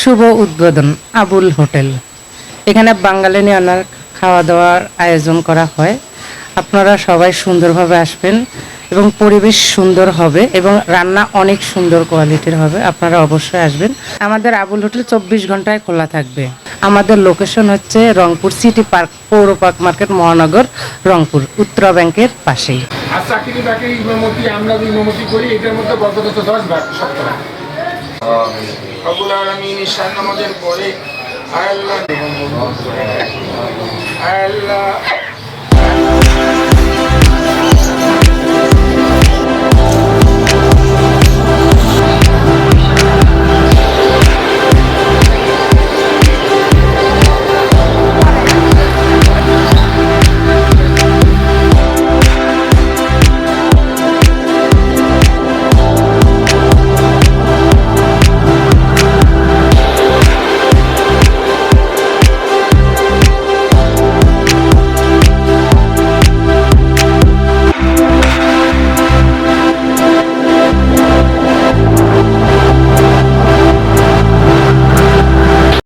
শুভ উদ্বোধন, আবুল হোটেল। এখানে বাঙালি নিয়ানার খাওয়া দাওয়ার আয়োজন করা হয়। আপনারা সবাই সুন্দরভাবে আসবেন এবং পরিবেশ সুন্দর হবে এবং রান্না অনেক সুন্দর কোয়ালিটির হবে। আপনারা অবশ্যই আসবেন। আমাদের আবুল হোটেল চব্বিশ ঘন্টায় খোলা থাকবে। আমাদের লোকেশন হচ্ছে রংপুর সিটি পার্ক পৌর পার্ক মার্কেট মহানগর রংপুর উত্তরা ব্যাংকের পাশেই। আর চাকরি বাকরি ইমামতি আমরা যে ইমামতি করি এটার মধ্যে বরকত দশ ভাগ শতকরা রব্বুল আলামিন ঈশান নামাজের পরে আয় আল্লাহ আয় আল্লাহ